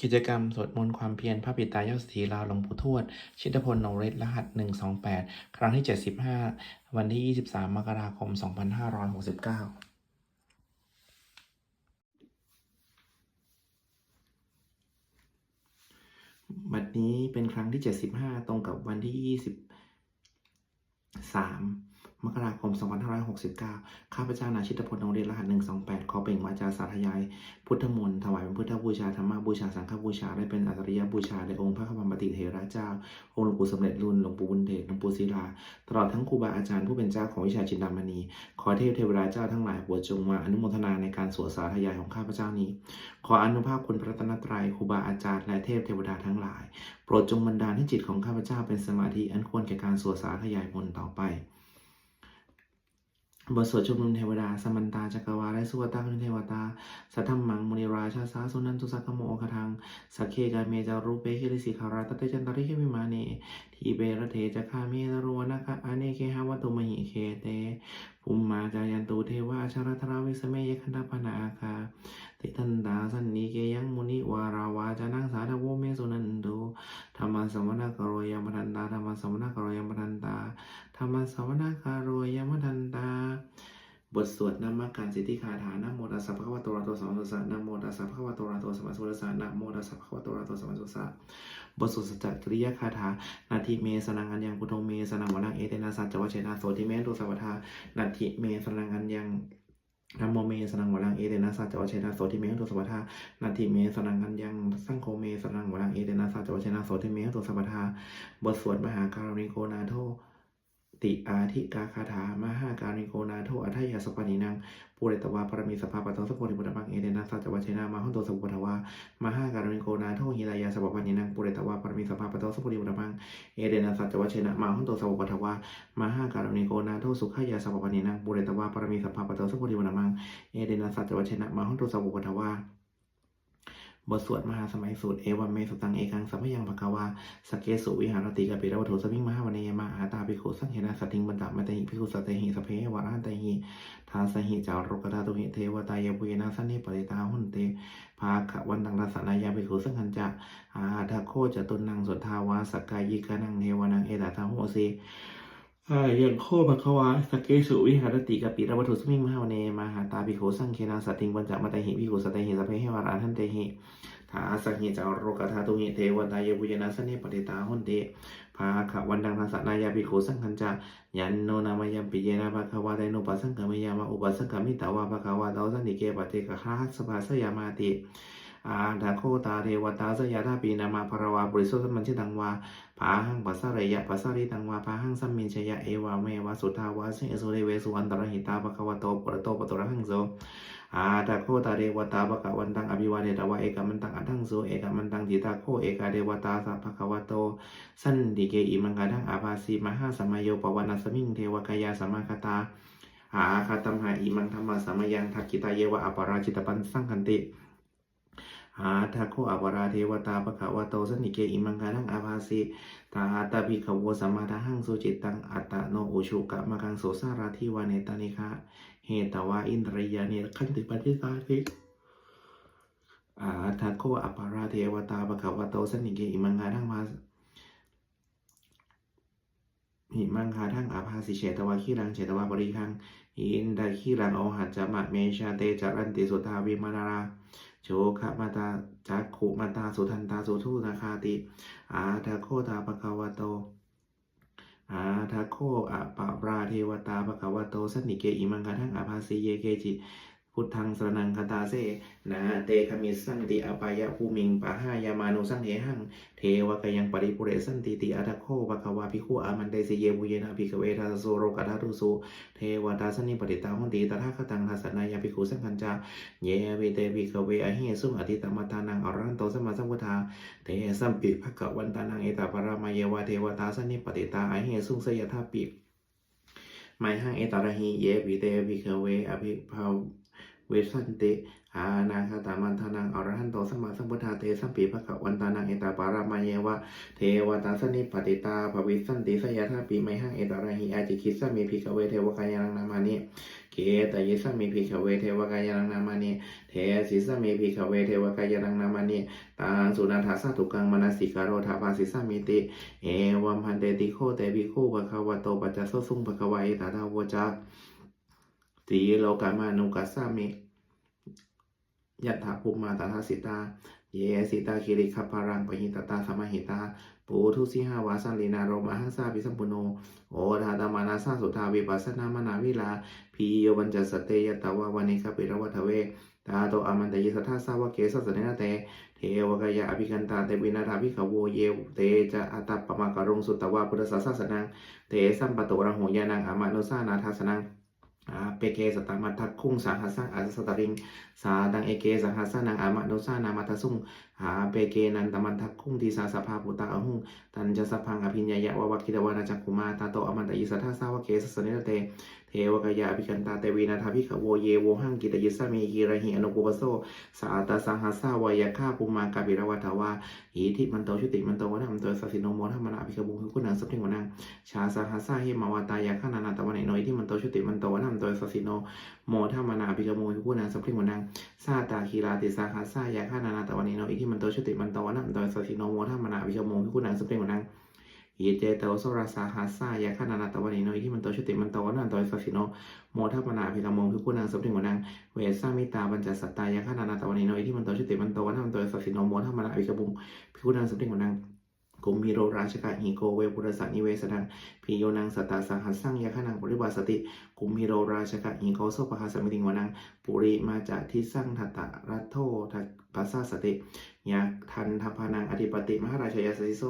กิจกรรมสวดมนต์ความเพียรพระปิตายอดสีลาวหลวงปู่ทวด ชิตพลนงฤทธิ์รหัส 128 ครั้งที่ 75 วันที่ 23 มกราคม 2569บัดนี้เป็นครั้งที่ 75 ตรงกับวันที่ 23 มกราคม 2569 ข้าพเจ้านายชิตพลนงเรียนรหัส 128 ขอเปล่งวาจาสาธยาย พุทธมนต์ถวายเป็นพุทธบูชา ธรรมบูชา สังฆบูชาและเป็นอัตริยบูชาแด่องค์พระคัมภติเถระเจ้า องค์หลวงปู่สมเด็จรุ่น หลวงปู่บุญเดชหลวงปู่ศิลา ตลอดทั้งครูบาอาจารย์ผู้เป็นเจ้าของวิชาจินดามณี ขอเทพเทวดาเจ้าทั้งหลายโปรดจงมาอนุโมทนาในการสวดสาธยายของข้าพเจ้านี้ ขออนุภาพคุณพระรัตนตรัยครูบาอาจารย์และเทพเทวดาทั้งหลาย โปรดจงบันดาลให้จิตของข้าพเจ้าเป็นสมาธิอันควรแก่การสวดสาธยายมนต์ต่อไป บทสวดชุมนุมเทวดา สมันตา จักรวาและสุวตาคุเทวตา สัทธมมังมุนิราชาสาสุนันตุสักขโมโอคทัง สักเคกาเมจารูปเปคิริสิขาราตเตจันตริเขมิมาเนทีเบระเทจะคาเมตรวนะคะอเนเคหวัตุมหิเคเตภูมิมาจายันตุเทวาชารทราวิสเมยคันธปนาคาติทันดาสันนิเกยังมุนิวาราวาจานังสาธโวเมสุนันตุธรรมสมณกโรยมทันตาธรรมสมณกโรยมทันตา ธรรมสมณกโรยยมทันตา บทสวดนามการสิทธิคาถานะโมตัสสะภะคะวะโตระโตสัมมาสัมพุทธัสสะนะโมตัสสะภะคะวะโตระโตสัมมาสัมพุทธัสสะนะโมตัสสะภะคะวะโตระโตสัมมาสัมพุทธัสสะบทสวดสัจจกิริยคาถานาทิเมสนังอัญญังพุทโธเมสนังวรังเอเตนะสัจจวัชเชนะโสติเมตุสัพพทานาทิเมสนังอัญญังนะโมเมสนังวรังเอเตนะสัจจวัชเชนะโสติเมตุสัพพทานาทิเมสนังอัญญังสังโฆเมสนังวรังเอเตนะสัจจวัชเชนะโสติเมตุสัพพทาบทสวดมหาการุณิโกนาโท ติอาทิกาคาถามหาการิโกนาโทอัทยาสปานินังปุเรตวาปรมีสภาปะตองสปุริบุตรมังเอเดนะสัจวัชนามาหุนโตสปุทวามหาการิโกนาโทหิรายาสปปานินังปุเรตวาปรมีสภาปะตองสปุริบุตรมังเอเดนะสัจวัชนะมาหุนโตสปุทวามหาการิโกนาโทสุขายาสปปานินังปุเรตวาปรมีสภาปะตองสปุริบุตรมังเอเดนะสัจวัชนะมาหุนโตสปุทวา บทสวดมหาสมัยสูตรเอวัมเมสุตังเอกังสัมพยังภควาสเกสุวิหารติกาปิระวัตถุสมิงมหาวันเนยมาอาตาภิกขุสังเหนะสัตถิงบันตะมัตหิภิกขุสัตหิสพเพวารันตหิทาสหิจารุกตาตุหิเทวตายปุยนาสันนิปริตาหุนเตภาขวันตังรัสนายาภิกขุสังคันจะอาทาโคจตุนังสุทาวาสกกายิกานังเทวนังเอตาทาโหสี ยังโคภควาสกเกสุวิหารติกาปิระวัตุสมิงมหาวเนมาหาตาภิกขุสังเขนะสัตถิงบันตะมัตหิภิกขุสัตหิสัพเพวารันตหิทาสังหิจารุกธาตุหิเทวตายบุญนาสเนปฏิตาหุนเตภาขวันดังนาสนายาภิกขุสังคัญจายันโนนามายัมปิเยนะภะควะไดโนปัสสังกามยามาอุปัสสังกามิตาวาภะคะวะตาสันติเกปเตกะคาหัสภาสยามาติอาดาโคตาเทวตาสยาธาปีนามาภรวาบริสุทธิ์มัญชิตังวา ภาหังปัสสะเรยะปัสสะริตังวาภาหังสัมมินชยะเอวาเมวะสุทาวาสิเอสุเรเวสุอันตรหิตาภะคะวะโตปะระโตปะตุระหังโสอาตาโคตาเดวตาปะกะวันตังอภิวาเดตวะเอกมันตังอัทังสุเอกมันตังจิตาโคเอกาเดวตาสัพพะคะวะโต สันติเกอิมังกาทังอาภาสีมหาสมัยโยปวนาสมิงเทวกายาสมาคตาหาคาตัมหาอิมังธรรมะสมยังทักกิตาเยวะอปราจิตปันสังคันติ หาทาโคอปาราเทวตาปะคะวโตสันิเกอิมังกาทังอาภาสีตาหาตาภิกขโวสัมมาทาหังสุจิตตังอัตตโนอุชุกะมะกังโสสาราทิวาเนตานิคะเหตวาอินทรยานิขันติปฏิสาธิอาทัคโคอปาราเทวตาปะคะวโตสนิเกอิมังคาทั้งมาหิมังคาทั้งอาภาสิเฉตวาขี้รังเฉตวาบริคังอินดาขี้รังโอหัจจมะเมชาเตจารันติสุทาวิมานารา โชคะมาตาจักขุมาตาสุทันตาสุทูนาคาติ อาทาโคตาปะกะวะโต อาทาโคอะปะปราเทวตาปะกะวะโตสันนิเกอิมังกะทังอาภาสีเยเกจิ พุทธังสรนังคาตาเซนะเตคมิสันติอปายะภูมิงปะหายามานุสังเหหัง เทวกยังปริปุเรสันติติอัตโคภะคะวะภิกขุอามันเตสิเยบุเยนะภิกขเวทัสโสโรกะทาตุสุเทวตาสนิปติตาหุนติตถาคตังทัสสนายาภิกขุสังคัญจาเยวิเตภิกเวอหิสุอธิตมตานังอรันโตสัมมาสัมพุทธาเทสัมปิภะวันตานังเอตาปรามายาวเทวตาสนิปติตาอหิสุสยทาปิไมหังเอตาระหิเยปิเตวิเคเวอภิภา เวสันติอานาคาตามันทานังอรหันโตสัมมาสัมพุทธาเตสัมปีภะคะวันตานังเอตาปารามาเยวะ เทวตาสนิปติตาภวิสันติสยธาปีไมหังเอตาระหิอาจิคิสสามีภิกขเวเทวกายานังนามานิเกตยิสสามีภิกขเวเทวกายานังนามานิเทสิสามีภิกขเวเทวกายานังนามานิตังสุนันทาสาตุกังมนสิกาโรธาภาสิสามิติ เอวัมพันเตติโคเตปิโคภะคะวะโตปัจจโสสุงภะคะวะเอตาทาวจา ตีโลกามานุกัสสามิยัตถาภูมิมาตถาสิตา เยสิตาคิริคปารังปหิตตาสมหิตา ปูทุสิหาวาสันลีนาโรมาหัสาปิสัมปุโน โอทาตมานาสาสุทาวิปัสนามนาวิลาพีโยวันจสเตยตาวาวานิคปิรวัทเวตาโตอามันตยิสัทธาสาวะเกสัสเนนะเต เทวกายะอภิกันตาเตวินาทาภิกขโวเยเตจะอัตตปมากรุงสุตตวาพุทธศาสนัง เตสัมปะโตระโหยานังอามานุสานาทัสนัง เปเกสตังมัททักคุงสาหัสสังอาสสตริงสาดังเอเกสหัสสนังอามานุสานามัทสุงหาเปเกนันตมันทักคุงทีสาสภาปุตตาอหุงตันจะสพังอภิญญายะวะวัคิดวานาจักขุมาตาโตอมันตยิสัทธาสาวะเกสสเนตเต เทวกายะอภิกันตาเตวีนาทาภิกขโวเยโวหังกิตยิสามีกีระหิอนุปุปโสสาตาสังหัสาวายะฆาภูมากาบิรวัตวาหิทิมันโตชุติมันโตวะนัมโตสัสสิโนโมทัมมนาภิกขบุคือกุณังสัพพิงวนังชาสหัสาหิมาวาตายาขานานาตะวันเนโนยที่มันโตชุติมันโตวนัมโตสัสสิโนโมทัมมนาภิกขโมคือกุณังสัพพิงวนังซาตาคีราติสาหัสายาขานานาตะวันเนโนยที่มันโตชุติมันโตวนัมโตสัสสิโนโมทัมมนาภิกขโมคือกุณังสัพพิงวนัง อิเจเตวโสราสาหัสายาขานานาตะวันเนโนยที่มันโตชุติมันโตวนันโตสัสสิโนโมทัมมนาภิกขโมคือกุณังสัพพิงวนังเวสามิตาบัญจสัตตายาขานานาตะวันเนโนยที่มันโตชุติมันโตวนันโตสัสสิโนโมทัมมนาภิกขโมคือกุณังสัพพิงวนังกุมมีโรราชกะหิโกเวปุรสานิเวสนัง พิโยนังสตตาสังหัสสังยาขนังปริวาสติกุมพีโรราชกะหิงโกโสปะหาสมิติงวนังปุริมาจากทิสังทัตตะรัตโททัปัสสาสติยาทันทพานังอธิปติมหาราชยาสสิโซ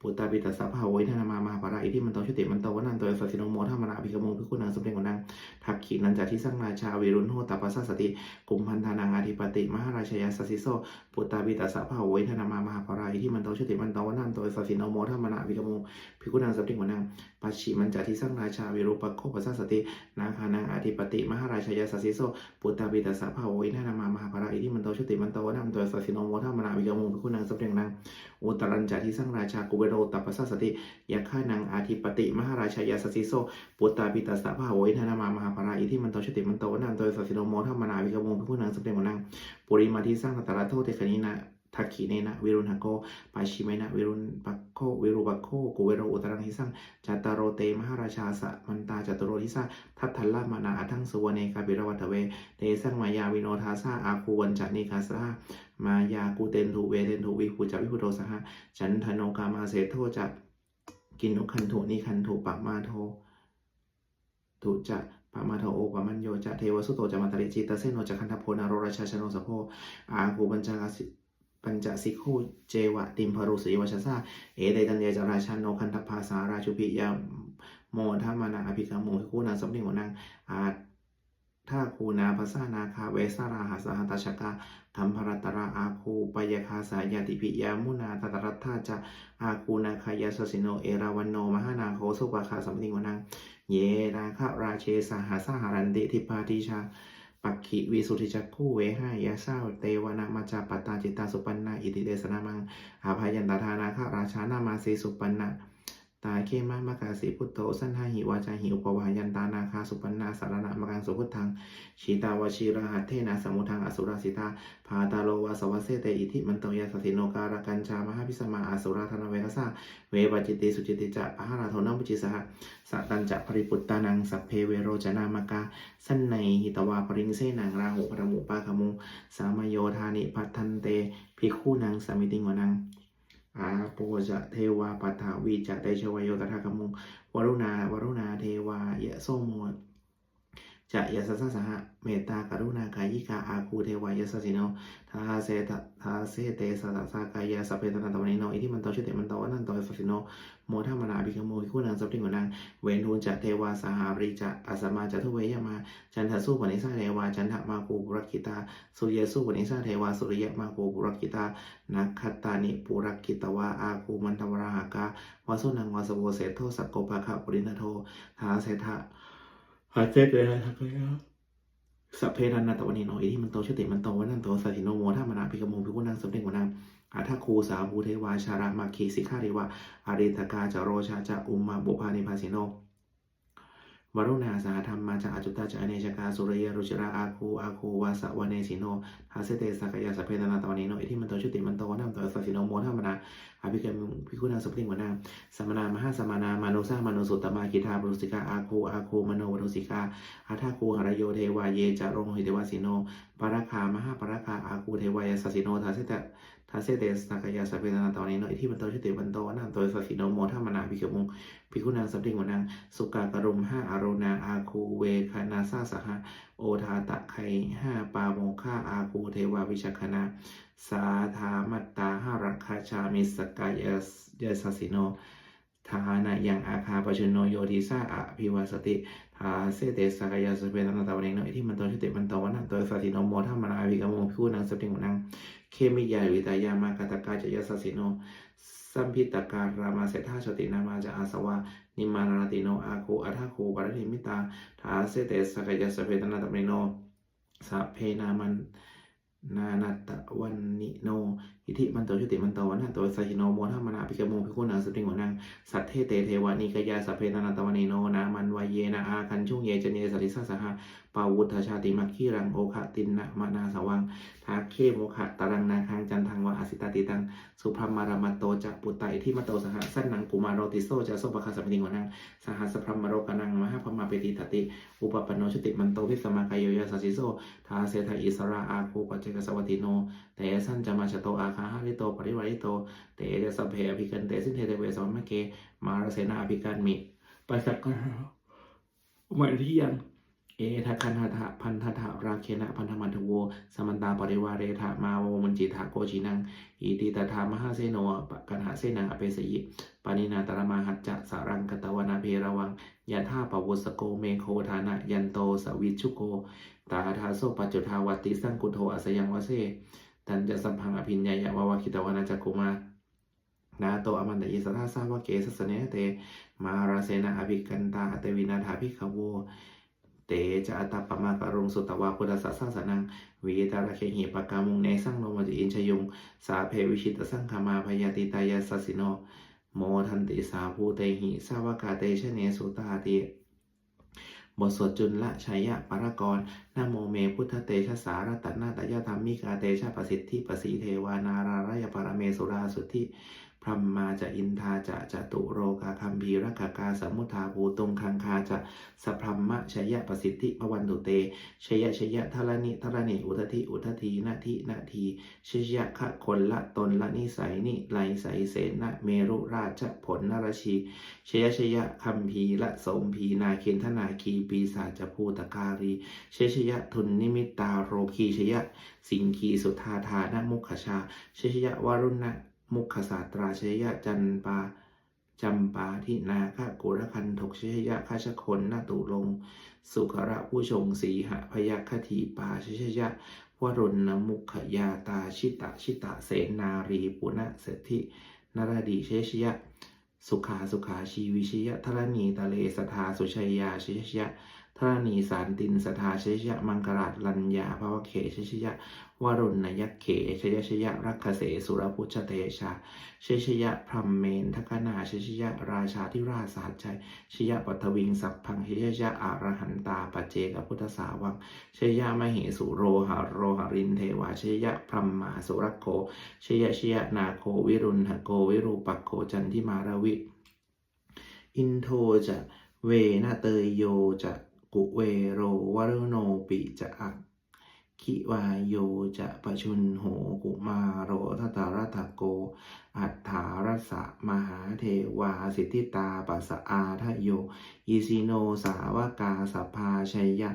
ปุตตาปิตัสสะภาวิธนามามหาปาราอิทิมันโตชุติมันโตวนันโตสัสสิโนโมทัมมนาภิกขโมภิกขุนังสมเด็จวนังทักขีนันจากทิสังราชาวิรุณโหตปัสสาสติกุมพันธานังอธิปติมหาราชยาสสิโซปุตตาปิตัสสะภาวิธนามามหาปาราอิทิมันโตชุติมันโตวนันโตสัสสิโนโมทัมมนาภิกขโมภิกขุนังสมเด็จวนังปัจฉิมันจากทิสังราชาวิรูปโคปัสสตินาคานังอธิปติมหาราชยาสสิโซปุตตาปิตัสะภาวินธนามามหาปาราอิทิมันโตชุติมันโตวนันโตสัสสิโนโมทัมมนาภิกขโมภิกขุนังสมเด็จวนังอุตรัญจาทิสังราชากุเบโรตัปปสสติยาฆ่านังอาธิปติมหาราชยาสสิโซปุตตาปิตัสะภาโวยธนามามหาปาราอิทิมันโตชติมันโตวนันโตสัสสิโนโมทัมมนาวิกโมพิพุนังสเปมนังปุริมาทิสังตระโทเทคนินะ ทักขีเนนะวิรุณหโกปาชิเมนะวิรุณปักโควิรุปักโคกุเวโรอุตรังทิสังจัตตารโรเตมหาราชาสะมันตาจัตตโรทิสาทัตทัลลามานาอัทังสุวเนกาบิรวัตเวเตสังมายาวิโนทาสาอาคูวันจานิกาสามายากูเตนทูเวเตนทูวิภูจาวิภูโตสหะฉันธโนกามาเสโทจะกินนุคันถุนิคันถุปะมาโทถุจะปะมาโทโอปะมันโยจะเทวสุโตจะมาตริจิตตเสโนจะคันทโพนาโรราชาชโนสโพอาคูปัญจาสิ ปัญจสิกขุเจวะติมพรุสีวชสาเอเดตัญญาจาราชาโนคันทภาสาราชุปิยาโมทัมานาอภิกรรมโมหิคูนาสมนิวนังอาถ้าคูนาภาษานาคาเวสาราหาสหัตชกาธรรมภรตราอาคูปยคาสายาติปิยามุนาตตรัตถาจะอาคูนาคายาสสิโนเอราวันโนมหานาโคสุปาคาสัมติวนังเยราคะราเชสหาสหารันติทิปาติชา ปักขิวิสุทธิจักคู่เวหายาเศร้าเตวนามาจาปตตาจิตตาสุปันนาอิติเดสนามังอาภายันตาธานาคาราชานามาเสสุปันนา ตาเคมามะกาสิพุทโธสันหาหิวาจาหิอุปวายันตานาคาสุปันนาสารณะมะกังสุพุทธังชีตาวชีรหัตเทนะสมุทังอสุราสิตาพาตาโลวาสวัสเสเตอิทิมันโตยาสสิโนการกันจามหาพิสมาอสุราธนเวกสาเวปจิตติสุจิติจะปะหาราโทนัมปุจิสหะสัตัญจะปริปุตตานังสัพเพเวโรจนามกาสันในหิตวาปริงเสนังราหุปรมุปาคมุสามโยธานิพัทันเตภิกขุนังสมิติงวนัง อาโปจะเทวาปัฏฐาวีจะเตชวโยตถากมุงวรุณาวรุณาเทวายะโสโมจะยะสสสหะเมตตากรุณากายิกาอาคูเทวายะสสิโนทาเสตทาเสเตสัสสะกายะสพเพตนาตวันิโนอิทิมันโตชุติมันโตอนันโตสัสสิโน โมทัมมนาภิกโมหิคุนังสัพพิงวนังเวนทูจะเทวาสหาริจะอัสมาจะทุเวยมา จันทสุปนิสาเทวาจันทมาคูปุรกิตา สุเยสุปนิสาเทวาสุริยมาคูปุรกิตานักขตานิปุรกิตวาอาคูมันตวราหากาวาสุนังวาสโวเสโทสักโกภะคะปุรินโททาเสทะหาเจเตนะทักยะสัพเพนันนาตวันนิโนอิทิมันโตชติมันโตวันนันโตสัติโนโมทัมมนาภิกโมภิกุนังสำเร็จวนัง อาทาคูสาภูเทวาชารามาคีสิกขาเรวะอาริตกาจโรชาจะอุมมาบุพานิพาสิโนวรุณาสาธรรมมาจากอจุตตาจากอเนชกาสุริยรุจราอาคูอาคูวาสวเนสิโนทาเสเตสักยาสเพตนาตวันนิโนอิทิมันโตชุติมันโตวันนัมโตสัสสิโนโมทัมมนาอภิเกมพิคุณาสุพริงวนาสมนามหาสมานามานุสามานุสุตตมากิทาบรุสิกาอาคูอาคูมโนวรุสิกาอาทาคูหรโยเทวาเยจะรงหิเทวาสิโนปาราคามหาปาราคาอาคูเทวายาสสิโนทาเต ทาเสเตสักยาสพเพตนาตวันนิโนอิทิมันโตชุติมันโตวันนัมโตสัสิโนโมทัมมนาภิกรมพิคุณางสัพริงวนาสุกากรุมห้าอารนาอาคูเวคานาซาสหะโอทาตะไคห้าปาโมฆาอาคูเทวาวิชคณาสาธามัตตาหารักคาชามิสกายสยสสิโนทานายังอาคาปชุนโนโยทิสาอภิวาสติทาเสเตสกายาสเปตนาตาวันเนโนอิที่มันโตชิเตมันโตวันนันโตสัสสิโนโมทัมมนาภิกรรมโมพิวนังสปริงวนัง เคมิยาวิตายามากาตกาจยสสิโน สัมพิตการามาเสธาชตินามาจะอาสวานิมานาติโน อาคูอัฏฐาคูปรินิมิตา ทาเสเตสกยสเพตนาตมิโนสัพเพนามันนานัตวันนิโนอิทิมันโตชุติมันโตวันนาโตสัชิโนโมทัมมนาภิกขโมภิกขุนาสติงวนังสัทเทเตเทวานิกยาสัพเพตนตวันนิโนนามันวายเยนาอาคันชุ่งเยจเนสริสสหะปาวุฒชาติมัคคีรังโอคะตินนะมานาสวังทาเคโมคะตารังนาคังจันทังวะอสิตาติตังสุพรมารามโตจะปุตตะอิทิมโตสหสันนังกุมารโรติโซจะโสปะคาสัมปิงวนังสหัสพรมโรกนังมหาพมาเปติตติ อุปปโนชติมันโตวิสมากายโยยาสัสิโซทาเสทาอิสราอาโคปัจเจกสวัติโนเตสันจะมาชโตอาคาหาริโตปริวาริโตเตเดสเพอภิกันเตสินเทเตเวสอมมเก มารเสนาอภิกันมิปสักการะมาที่ยังเอทะคันหะทะพันธะราเคนะพันธมันทโว สมันตาปริวาเรทะมาวมันจิทะโกชินังอิติตถามหาเสโนปะกันหาเสนังอเปสยิปานินาตรมาหัจจะสารังกตวนาเพระวังยะธาปวุสโกเมโคทานะยันโตสวิชุโก ตาทาโซปัจจุทาวติสังกุโทอสยังวเส ตันจะสัมพังอภิญญายะวาวาคิตวนาจักกุมานาโตอมันตยิสทาสาวะเกสสเนเต มาราเสนาอภิกันตาอเตวินาถาภิกขโวเตจะอัตตปมากรุงสุตวาพุทธสัสสะนังวิยตาระเคหิปะกามุงเนสังโนมจิอินชยุง สาเพวิชิตสังขามาพยาติตายาสสิโน โมทันติสาภูเตหิสาวกาเตชะเนสุตาติ บทสวดจุลละชัยยะปรากรนะโมเมพุทธเตชะสารตนาตยธรรมิกาเตชะประสิทธิประสีเทวานาราระยปรเมสุราสุทธิ พรมมาจะอินทาจะจตุโรกาคัมภีรกากาสมุทธาภูตุงคังคาจะสพรหมะชยะประสิทธิพวันตุเตชยะชยะทรณิทรณิอุทธิอุทธีนาทีนาทีชยะคะคนละตนละนิสัยนิไลใสเสนะเมรุราชผลนรชีชยะชยะคัมภีละสมพีนาเคนธนาคีปีศาจภูตการีชยชยะทุนนิมิตตาโรคีชยะสิงคีสุธาธานมุขชาชยชยะวรุณะ มุขศาสตราชยยะจันปาจำปาทินาคกุรคันทกชยยะคาชคนนาตุลง สุขระผู้ชงสีหะพยัคฆทีปาชยชยะวรณมุขยาตาชิตะชิตะเสนารีปุณะเสถินรดีเชชยะ สุขาสุขาชีวิชยะทรณีตะเลสทาสุชัยยาเชชยะทรณีสารตินสทาเชชยะมังกราชลัญญาภวเขเชชยะ วรุณยักเขชยชยะรักเสสุรพุชเตชาเชชยะพรมเมนทกนาเชชยะราชาธิราชสาใจชยะปัทวิงสัพพังเชชยะอารหันตาปเจกพุทธสาวังชยะมเหสุโรหะโรหรินเทวาชยะพรหมมาสุรโคชยะชยะนาโควิรุณหโกวิรูปักโคจันทิมาราวิ อินโทจะเวนเตยโยจะกุเวโรวรุโนปิจะอัก ขิวายโยจะปะชุนโหกุมาโรทัตตารตโก อัฏฐารสะมหาเทวาสิทธิตาปัสสอาทะโย อิสิโนสาวกาสภาชัยยะ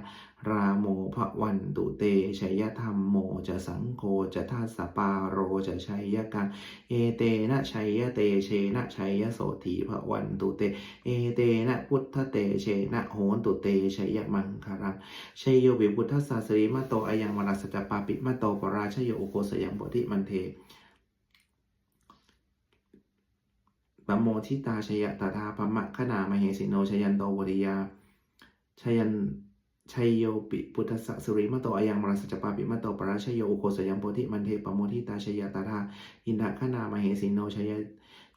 ราโมภวันตุเตชัยธรรมโมจะสังโฆจะทัสปาโรจะชัยกันเอเตนะชัยเตเชนะชัยโสถีภวันตุเต เอเตนะพุทธเตเชนะโหนตุเตชัยมังคารังชัยโยวิพุทธศาสริมะโตอายังมรัสสจปาปิมะโตปราชโยโอโกสยังโพธิมันเท ปโมทิตาชยตถาปมะขนามเหสิโนชยันโตวริยาชยันชัยโยปิพุทธสสุริมโตอายังมรสสจปาปิมโตปราชยโยอุโคสยังโพธิมันเทปโมทิตาชยตาธาอินทขนามเหสิโนชย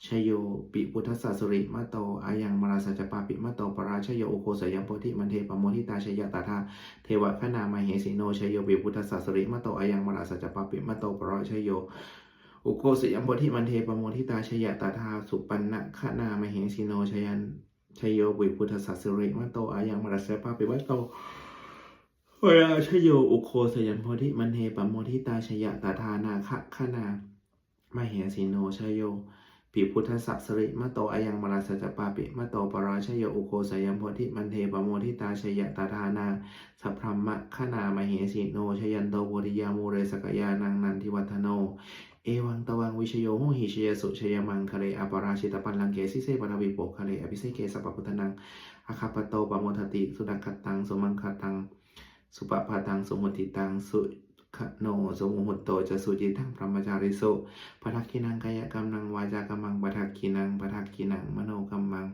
ชโยปิพุทธสสุริมโตอายังมรสสจปาปิมโตปราชยโยอุโคสยังโพธิมันเทปโมทิตาชยตาธาเทวขนามเหสิโนชยโยปิพุทธสสุริมโตอายังมรสสจปาปิมโตปราชโย อุโคสยังโพธิมันเทปโมทิตาชยตาธาสุปันนะขนามเหสิโนชยันชยโยบุพุทธสัสริมะโตอายังมรสสจปาปิมะโตเวลาชโยอุโคสยันโพธิมันเทปโมทิตาชยตาธานาคะขนามเหสิโนชโยปิพุทธสัสริมะโตอายังมรสสจปาปิมะโตปราชโยอุโคสยันโพธิมันเทปโมทิตาชยตาธานาสัพพมะขนามเหสิโนชยันโตโพธิยามูเรสกยานังนันทิวัฒโน เอวังตวังวิชโยโหหิชยสุชยมังคะเลอปราชิตปันลังเกสิเสปนาวิโปคะเลอภิเสเกสปปพุทธนังอาคาปโตปโมทติสุดักขตังสมังคตัง สุปปาตังสมุติตังสุขโนสมุหุตโตจะสุจิตังพรหมจาริสุปทักขินังกายกรรมนังวาจากรรมังปทักขินังปทักขินังมโนกรรมัง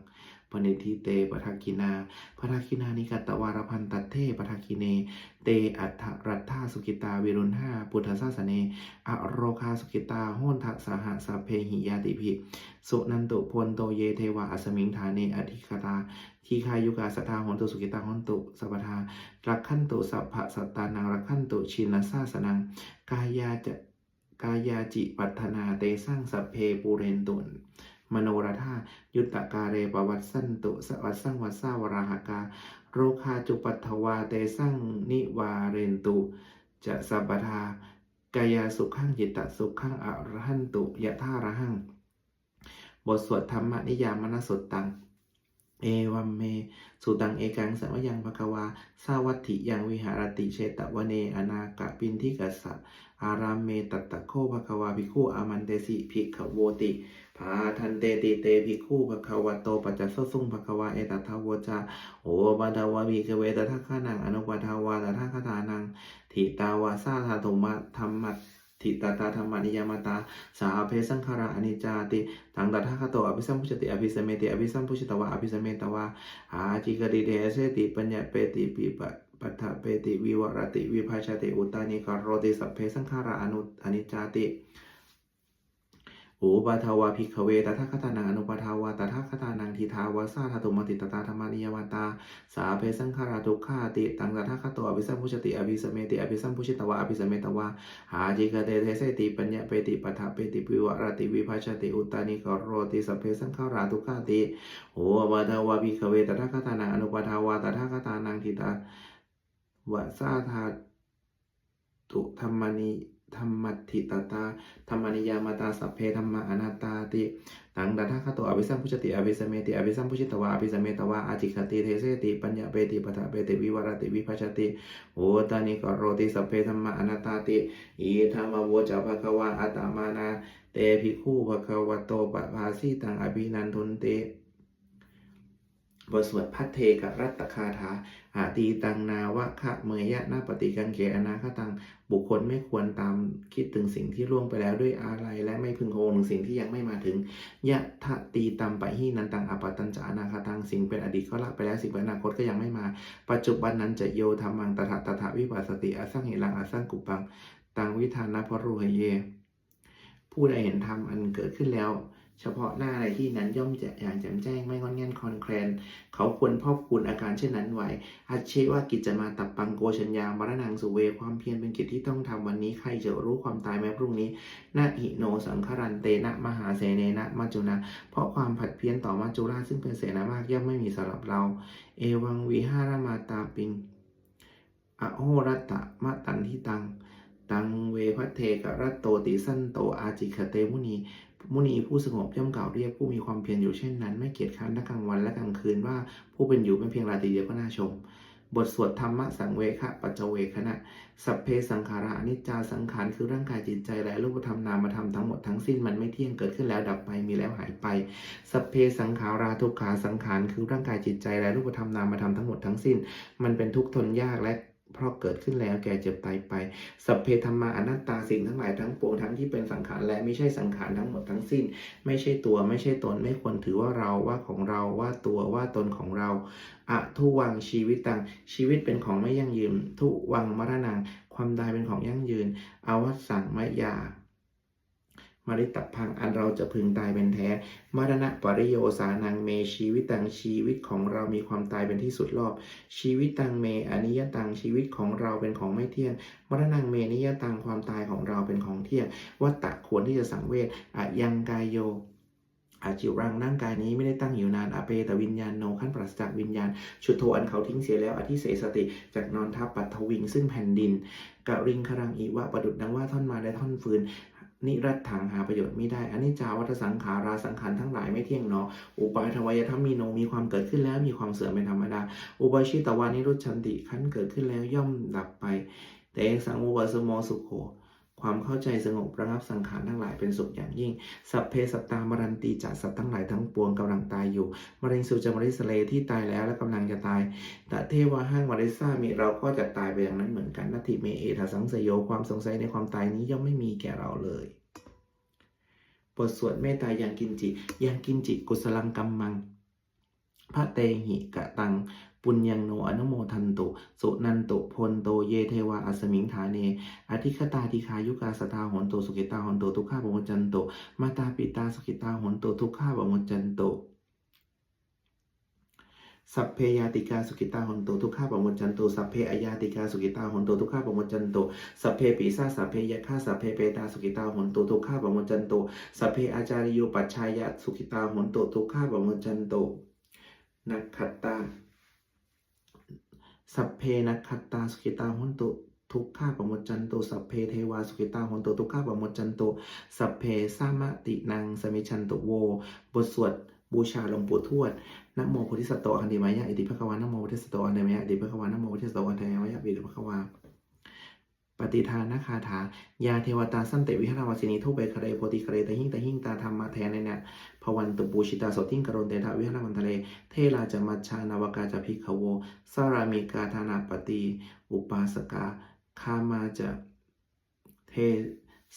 ปณิทิเตปทักินาปทักินานิกัตวารพันตัเทปทักิเน เตอัฏฐรัตถาสุกิตาวิรุณห้าพุทธศาสเนอโรคาสุกิตาโหนทัสหสัพเพหิยาติภิสุนันตุพลโตเยเทวะอสมิงฐาเนอธิคตาทีคายุกาสัทธาโหนตุสุกิตาหนตุสัพทารักขันตุสัพพะสัตตานังรักขันตุชินสาสนัง กายาจะกายาจิปัฏนาเตสร้างสัพเพปูเรนตุน มโนรธายุตตกาเรปวัตสันตุสวัตสังวัสสาวราหกา โรคาจุปัทวาเตสั่งนิวาเรนตุ จะสัปทากายาสุขังจิตตสุขังอรหันตุยะท่าระหัง บทสวดธรรมนิยามนสุตตัง เอวัมเม สุตังเอกังสัมยังภควาสาวัตถิยังวิหารติเชตวเนอนากะปินทิกัสสะอารามเมตัตตะโคภควาภิกขุอามันเตสิภิกขโวติภาทันเตติเตภิกขุภควโตปัจจสสุงภควาเอตัทาวจาโอปะทาวาวิกเวตทัคขานังอนุปทาวาตทัคคตานังทิตาวาสาธาตุมะธรรมัต ทิตตาธรรมนิยามตา สาเพสังขาราอนิจจาติทังตถาคโตอภิสัมพุชติอภิสมเมติอภิสัมพุชตวะอภิสมเมตวะอาจิกดิเดเสติปัญญเปติปิปะปัฏฐเปติวิวรติวิภาชติอุตตานิกรโรติสัพเพสังขาราอนุอนิจจาติ อุปาทาวาภิกขเวตถาคตานังอนุปาทาวาตถาคตานังทิทาวาสาธาตุมติตตาธรรมานิยวัตตา สาเพสังขาราทุกขาติตังตถาคตอภิสัมพุชติอภิสเมติอภิสัมพุชิตวะอภิสเมตวะหาจิกเตเทเสติปัญญาเปติปัฏฐเปติวิวรติวิภาชติอุตตานิกโรติสัพเพสังขาราทุกขาติโอวาทาวาภิกขเวตถาคตานังอนุปาทาวาตถาคตานังทิตาวะสาธาตุธรรมนิ ธรรมัติตตาธรรมนิยามตาสัพเพธรรมะอนัตตาติตังตถาคโตอภิสัมพุชติอภิสเมติอภิสัมพุชิตวะอภิสเมตวะอาจิคติเทเสติปัญญาเปติปัฏฐเปติวิวรติวิภาชติโอตานิกโรติสัพเพธรรมะอนัตตาติอีธรรมโวจาภควาอัตมานา เตภิกขุภควโตปะภาสีตังอภินันทุนเต บทสวดพัทเทกรัตคาถาอาตีตังนาวะคะเมยะนาปฏิกังเกอนาคตัง บุคคลไม่ควรตามคิดถึงสิ่งที่ล่วงไปแล้วด้วยอะไร และไม่พึงโงถึงสิ่งที่ยังไม่มาถึง ยะทะตีตัมไปะหีนันตังอปตัญจานาคตังสิ่งเป็นอดีตก็ละไปแล้วสิ่งเป็นอนาคตก็ยังไม่มา ปัจจุบันนั้นจะโยธรรมังตถาตถาวิปัสสติอสังเหลังอสังกุปังตังวิธานะพรุหเยผู้ใดเห็นธรรมอันเกิดขึ้นแล้ว เฉพาะหน้าในที่นั้นย่อมจะอย่างแจ่มแจ้งไม่งอนแง่นคลอนแคลน เขาควรพอบคูณอาการเช่นนั้นไว้อาเชว่ากิจจะมาตับปังโกชัญญามรณังสุเวความเพียรเป็นกิจที่ต้องทำวันนี้ใครจะรู้ความตายแม้พรุ่งนี้นาหิโนสังคารันเตนะมหาเสเนนะมัจจุนะ เพราะความผัดเพี้ยนต่อมัจจุราชซึ่งเป็นเสนามากย่อมไม่มีสำหรับเรา เอวังวิหารมาตาปิงอโหรัตตะมะตันทิตัง ตังเวพัเทกรัตโตติสันโตอาจิคเตมุนี มุนีผู้สงบย่อมกล่าวเรียกผู้มีความเพียรอยู่เช่นนั้น ไม่เกียจค้านทั้งกลางวันและกลางคืนว่าผู้เป็นอยู่เป็นเพียงราตรีเดียวก็น่าชม บทสวดธรรมะสังเวคะปัจจเวคณะสัพเพสังขาราอนิจจาสังขารคือร่างกายจิตใจและรูปธรรมนามธรรมทั้งหมดทั้งสิ้นมันไม่เที่ยงเกิดขึ้นแล้วดับไปมีแล้วหายไป สัพเพสังขาราทุกขาสังขารคือร่างกายจิตใจและรูปธรรมนามธรรมทั้งหมดทั้งสิ้น มันเป็นทุกข์ทนยากและ เพราะเกิดขึ้นแล้วแก่เจ็บตายไป สัพเพธรรมาอนัตตาสิ่งทั้งหลายทั้งปวงทั้งที่เป็นสังขารและไม่ใช่สังขารทั้งหมดทั้งสิ้น ไม่ใช่ตัวไม่ใช่ตนไม่ควรถือว่าเราว่าของเราว่าตัวว่าตนของเราอะทุวังชีวิตตังชีวิตเป็นของไม่ยั่งยืนทุวังมรณังความตายเป็นของยั่งยืนอวัสังมยา มริตพังอันเราจะพึงตายเป็นแท้ มรณะปริโยสานังเมชีวิตตังชีวิตของเรามีความตายเป็นที่สุดรอบ ชีวิตตังเมอนิยตังชีวิตของเราเป็นของไม่เที่ยง มรณังเมนิยตังความตายของเราเป็นของเที่ยง วัตตะควรที่จะสังเวชอะยังกายโยอาจิวรังร่างกายนี้ไม่ได้ตั้งอยู่นานอาเปแต่วิญญาณโนขั้นปราศจากวิญญาณ ชุดโทอันเขาทิ้งเสียแล้วอธิเสสติจากนอนทับปัทวิงซึ่งแผ่นดินกะริงครังอีวะประดุดดังว่าท่อนมาและท่อนฟืน นิรัตถังหาประโยชน์ไม่ได้อันนี้จาวัฏสังขาราสังขารทั้งหลายไม่เที่ยงเนาะอุปาทวยธรรมมีโนมีความเกิดขึ้นแล้วมีความเสื่อมเป็นธรรมดา อุปาชิตวานิรุชชันติขั้นเกิดขึ้นแล้วย่อมดับไป แต่สังอุปสมโมสุขโข ความเข้าใจสงบระงับสังขารทั้งหลายเป็นสุขอย่างยิ่ง สัพเพสัตตามรันตีจัดสัตว์ทั้งหลายทั้งปวงกำลังตายอยู่มร็งสุจมริสเลที่ตายแล้วและกำลังจะตาย แต่เทวาห้างวาริซามีเราก็จะตายไปอย่างนั้นเหมือนกันนัตถิเมเอทาสังสยโยความสงสัยในความตายนี้ย่อมไม่มีแก่เราเลยบทสวดเมตตายังกินจิยังกินจิกุศลังกัมมังพระเตหิกะตัง ปุญญังโนอนุโมทันตุ สุนันตุพลโตเยเทวาอัสมิงฐาเนอธิคตาธิคายุกาสตาหนโตสุขิตาหนโตทุกข้าบมจันโตมาตาปิตาสุขิตาหนโตทุกข้าบมจันโตสัพเพยาติกาสุขิตาหนโตทุกข้าบมุจจันโตสัพเพอายาติกาสุขิตาหนโตทุกข้าบมุจจันโตสัพเพปีซาสัพเพยะฆาสัพเพเปตาสุขิตาหนโตทุกข้าบมุจจันโตสัพเพอาจาริโยปัจชายะสุขิตาหนโตทุกข้าบมุจจันโตนักขัตตา สัพเพนักขตาสุขิตาหนตุทุกข้าปมจจันโตสัพเพเทวาสุขิตาหนตุทุกข้าปมจจันโตสัพเพสามตินังสมิชันตุโว บทสวดบูชาหลวงปู่ทวดนโมพุทธิสตโตอันเดมายะอิติภควานโมพุทธิสตโตอันเดมายะอิติภควานโมพุทธิสตโตอันเดมายะอิติภควา ปฏิทานาคาถายาเทวตาสันเตวิหารวสินีทุเบคเรโพธิคเรตหิงตหิงตาธรรมะแทนในเนี่ยพวันตุปูชิตาโสติงกรณเตทะวิหารมันทะเลเทลาจมัชชานาวกาจพิขโวสารามิกาธานาปฏิอุปาสกาคามาจะเท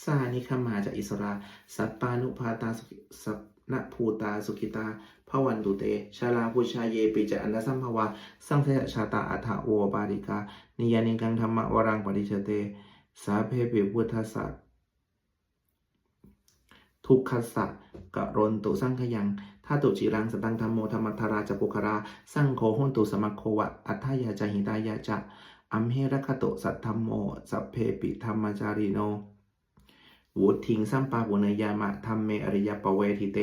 สานิคามาจะอิสราสัปปานุภาตาสุขิสัพนภูตาสุขิตาพวันตุเต ชาลาพุชาเยปิจะอันดสัมภวาสังเทชาตาอัฐโวปาริกา นิยานิกังธรรมวรังปริชเต สาเพปิพุทธสัตทุกขสัตกะรนตุสังขยังถ้าตุจิรังสตังธรรมโมธรรมธาราจปุคราสังโฆหุนตุสมัคโควะ อัฏฐายาจหิตายาจะอัมเหรคตุสัทธรรมโม สัพเพปิธรรมจาริโนวุทิงสัมปาปุเนยามะธรรมเมอริยปเวทิเต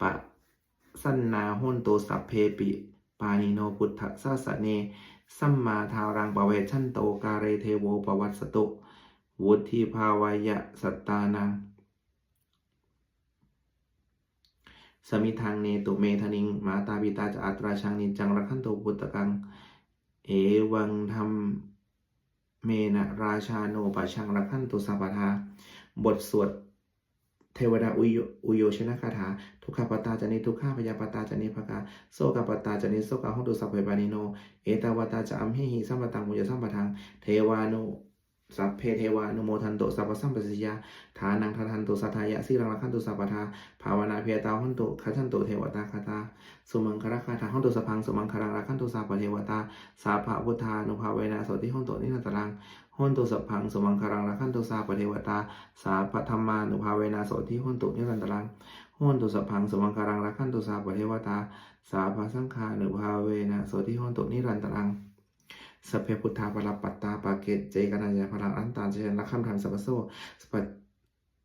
ปะสันนาหุนตุสัพเพปิ ปานิโนพุทธสาสเน สัมมาทารังปเวชันโตกาเรเทโวปวัสสตุ วุธิภาวายะสัตตานัง สมิทางเนตุเมธนิง มาตาปิตาจะอัตราชังนิจังรักขันโตพุตตะกัง เอวังธรรมเมนะราชาโนปะชังรักขันตุสัพพทาบทสวด เทวดาอุโยชนะคาถา ทุกขปตาจานิทุกขาพยาปตาจานิภกาโซกปตาจานิโซกาหุนตุสัพเพปานิโน เอตาวตาจะอัมเหหิสัมปตังมุจสัมปทัง เทวานุ สัพเพเทวานุโมทันโตสัพพสัมปสิยาฐานังทัทันตุสัทธายะสิรังรักขันโตสัพพทาภาวนาเพียตาหุนตุขัชันตุเทวตาคาตาสุมังคาราคาถาหุนตุสพังสุมังคารังรักขันโตสัพพเทวตาสาภะพุทธานุภาเวนะโสติหุนตุนินันตรังหุนตุสัพพังสุมังคารังรักขันโตสัพพเทวตาสาภธรรมานุภาเวนะโสติหุนตุนิรันตรังหุนตุสัพพังสุมังคารังรักขันโตสัพพเทวตาสาภสังฆานุภาเวนะโสติหุนตุนิรันตรัง สัพเพพุทธาปรปัตตาปาเกตเจกนัญญาพลังอันตานเจนละคำทางสัพโซสป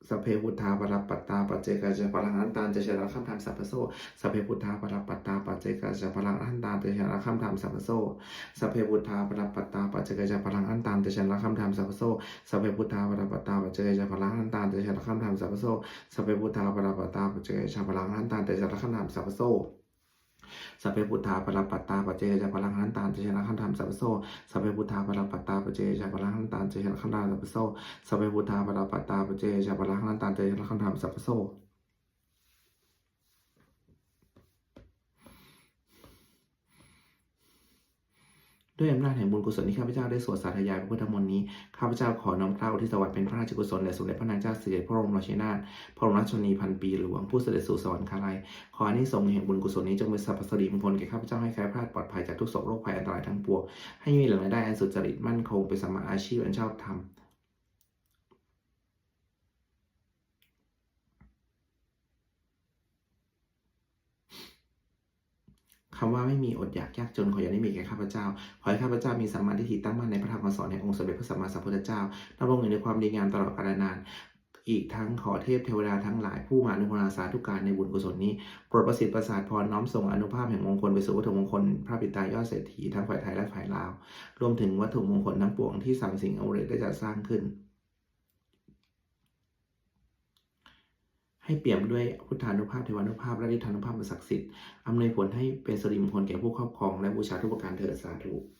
สัพเพพุทธาปรปัตตาปัจเจกาจพลังอันตานเจนละคำทางสัพพโซสัพเพพุทธาปรปัตตาปัจเจกาจพลังอันตานเจนละคำทางสัพพโซสัพเพพุทธาปรปัตตาปัจเจกาจพลังอันตานเจนละคำทางสัพพโซสัพเพพุทธาปรปัตตาปัจเจกาจพลังอันตานเจนละคำทางสัพพโซสัพเพพุทธาปรปัตตาปัจเจกาจพลังอันตานเจนละคำทางสัพพโซ สัพเพพุทธาปรปัตตาปเจจะพลังขันตานเจชนะขันธรรมสัพพโซสัพเพพุทธาปรปัตตาปเจจะพลังขันตานเจชนะขันธรรมสัพพโซสัพเพพุทธาปรปัตตาปเจจะพลังขันตานเจชนะขันธรรมสัพพโซ ด้วยอำนาจแห่งบุญกุศลที่ข้าพเจ้าได้สวดสาธยายพระพุทธมนต์นี้ ข้าพเจ้าขอน้อมเกล้าที่สวรรค์เป็นพระราชกุศลแด่สมเด็จพระนางเจ้าสิริพระบรมราชินีนาถพระบรมราชชนีพันปีหลวงผู้เสด็จสู่สวรรคาลัย ขออานิสงส์แห่งบุญกุศลนี้จงเป็นสรรพสิริมงคลแก่ข้าพเจ้าให้แคล้วคลาดปลอดภัยจากทุกโศกโรคภัยอันตรายทั้งปวง ให้มีหลังรายได้อันสุจริตมั่นคงเป็นสมาอาชีพอันชอบธรรม คำว่าไม่มีอดอยากยากจนขออย่าได้มีแก่ข้าพเจ้า ขอให้ข้าพเจ้ามีสัมมาทิฏฐิตั้งมั่นในพระธรรมคำสอนแห่งองค์สมเด็จพระสัมมาสัมพุทธเจ้าดำรงอยู่ในความดีงามตลอดกาลนาน อีกทั้งขอเทพเทวดาทั้งหลายผู้มาอนุโมทนาสาธุการในบุญกุศลนี้โปรดประสิทธิ์ประสาทพรน้อมส่งอนุภาพแห่งมงคลไปสู่วัตถุมงคลพระปิตายอดเศรษฐีทั้งฝ่ายไทยและฝ่ายลาว รวมถึงวัตถุมงคลทั้งปวงที่สามสิ่งเอาเรได้จัดสร้างขึ้น ให้เปี่ยมด้วยพุทธานุภาพเทวานุภาพและฤทธานุภาพมันศักดิ์สิทธิ์อำนวยผลให้เป็นสิริมงคลแก่ผู้ครอบครองและบูชาทุกประการเถิดสาธุ